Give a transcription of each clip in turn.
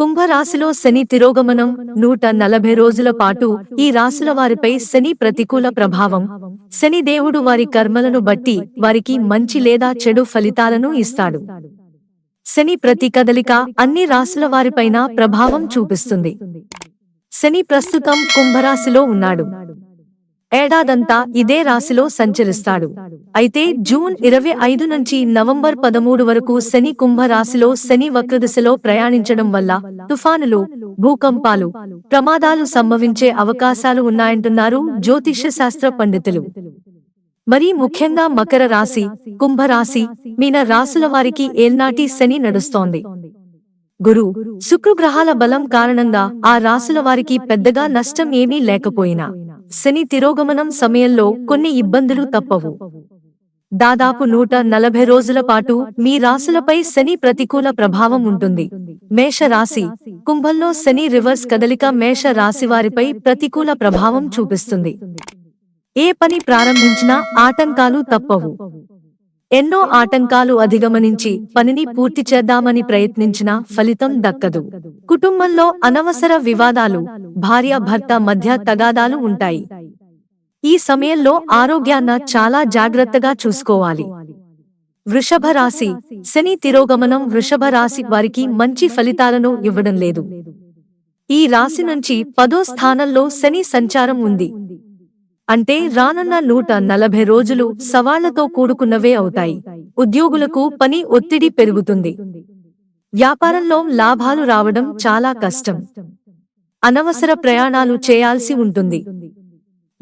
కుంభరాశిలో శని తిరోగమనం నూట నలభై రోజుల పాటు ఈ రాశుల వారిపై శని ప్రతికూల ప్రభావం. శని దేవుడు వారి కర్మలను బట్టి వారికి మంచి లేదా చెడు ఫలితాలను ఇస్తాడు. శని ప్రతి కదలిక అన్ని రాశుల వారిపైన ప్రభావం చూపిస్తుంది. శని ప్రస్తుతం కుంభరాశిలో ఉన్నాడు. ఏడాదంతా ఇదే రాశిలో సంచరిస్తాడు. అయితే జూన్ ఇరవై ఐదు నుంచి నవంబర్ పదమూడు వరకు శని కుంభ రాశిలో శని వక్రదిశలో ప్రయాణించడం వల్ల తుఫానులు భూకంపాలు ప్రమాదాలు సంభవించే అవకాశాలు ఉన్నాయంటున్నారు జ్యోతిష్య శాస్త్ర పండితులు. మరీ ముఖ్యంగా మకర రాశి కుంభరాశి మీన రాశుల వారికి ఏల్నాటి శని నడుస్తోంది. గురు శుక్రగ్రహాల బలం కారణంగా ఆ రాశుల వారికి పెద్దగా నష్టం ఏమీ లేకపోయినా శని తిరోగమనం సమయంలో కొన్ని ఇబ్బందులు తప్పవు. దాదాపు నూట నలభై రోజుల పాటు మీ రాశులపై శని ప్రతికూల ప్రభావం ఉంటుంది. మేష రాశి కుంభంలో శని రివర్స్ కదలిక మేష రాశి వారిపై ప్రతికూల ప్రభావం చూపిస్తుంది. ఏ పని ప్రారంభించినా ఆటంకాలు తప్పవు. ఎన్నో ఆటంకాలు అధిగమనించి పనిని పూర్తి చేద్దామని ప్రయత్నించినా ఫలితం దక్కదు. కుటుంబంలో అనవసర వివాదాలు భార్య భర్త మధ్య తగాదాలు ఉంటాయి. ఈ సమయంలో ఆరోగ్యాన్న చాలా జాగ్రత్తగా చూసుకోవాలి. వృషభ రాశి శని తిరోగమనం వృషభ రాశి వారికి మంచి ఫలితాలను ఇవ్వడం లేదు. ఈ రాశి నుంచి పదో స్థానంలో శని సంచారం ఉంది. అంటే రానున్న నూట నలభై రోజులు సవాళ్ళతో కూడుకున్నవే అవుతాయి. ఉద్యోగులకు పని ఒత్తిడి పెరుగుతుంది. వ్యాపారంలో లాభాలు రావడం చాలా కష్టం. అనవసర ప్రయాణాలు చేయాల్సి ఉంటుంది.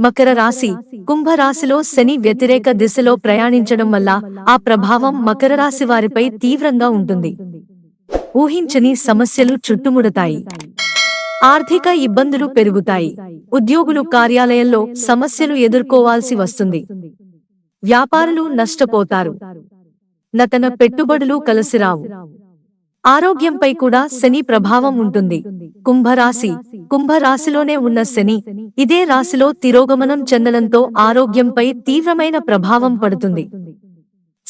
మకర రాశి కుంభ రాశిలో శని వ్యతిరేక దిశలో ప్రయాణించడం వల్ల ఆ ప్రభావం మకర రాశి వారిపై తీవ్రంగా ఉంటుంది. ఊహించని సమస్యలు చుట్టుముడతాయి. ఆర్థిక ఇబ్బందులు పెరుగుతాయి. ఉద్యోగులు కార్యాలయంలో సమస్యలు ఎదుర్కోవాల్సి వస్తుంది. వ్యాపారులు నష్టపోతారు. నతన పెట్టుబడులు కలిసిరావు. ఆరోగ్యంపై కూడా శని ప్రభావం ఉంటుంది. కుంభరాశి. కుంభరాశిలోనే ఉన్న శని ఇదే రాశిలో తిరోగమనం చెందడంతో ఆరోగ్యంపై తీవ్రమైన ప్రభావం పడుతుంది.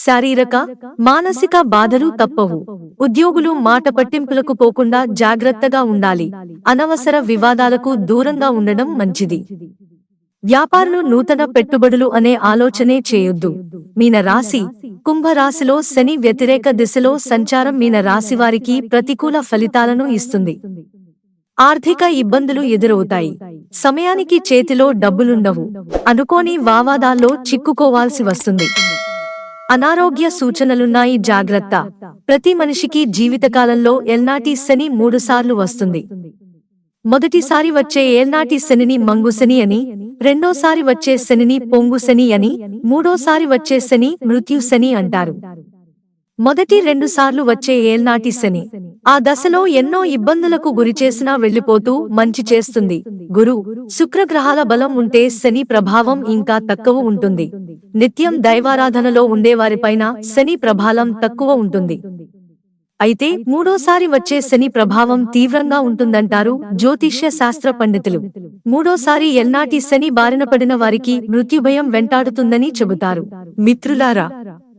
శారీరక మానసిక బాధలు తప్పవు. ఉద్యోగులు మాట పట్టింపులకు పోకుండా జాగ్రత్తగా ఉండాలి. అనవసర వివాదాలకు దూరంగా ఉండడం మంచిది. వ్యాపారులు నూతన పెట్టుబడులు అనే ఆలోచనే చేయొద్దు. మీన రాశి కుంభరాశిలో శని వ్యతిరేక దిశలో సంచారం మీన రాశి వారికి ప్రతికూల ఫలితాలను ఇస్తుంది. ఆర్థిక ఇబ్బందులు ఎదురవుతాయి. సమయానికి చేతిలో డబ్బులుండవు. అనుకోని వావాదాల్లో చిక్కుకోవాల్సి వస్తుంది. అనారోగ్య సూచనలున్నాయి జాగ్రత్త. ప్రతి మనిషికి జీవితకాలంలో ఎల్నాటి శని మూడుసార్లు వస్తుంది. మొదటిసారి వచ్చే ఏల్నాటి శనిని మంగుశని అని రెండోసారి వచ్చే శనిని పొంగుశని అని మూడోసారి వచ్చే శని మృత్యుశని అంటారు. మొదటి రెండు సార్లు వచ్చే ఏల్నాటి శని ఆ దశలో ఎన్నో ఇబ్బందులకు గురిచేసినా వెళ్ళిపోతూ మంచి చేస్తుంది. గురు శుక్రగ్రహాల బలం ఉంటే శని ప్రభావం ఇంకా తక్కువ ఉంటుంది. నిత్యం దైవారాధనలో ఉండేవారిపైన శని ప్రభావం తక్కువ ఉంటుంది. అయితే మూడోసారి వచ్చే శని ప్రభావం తీవ్రంగా ఉంటుందంటారు జ్యోతిష్య శాస్త్ర పండితులు. మూడోసారి ఎల్నాటి శని బారిన పడిన వారికి మృత్యుభయం వెంటాడుతుందని చెబుతారు. మిత్రులారా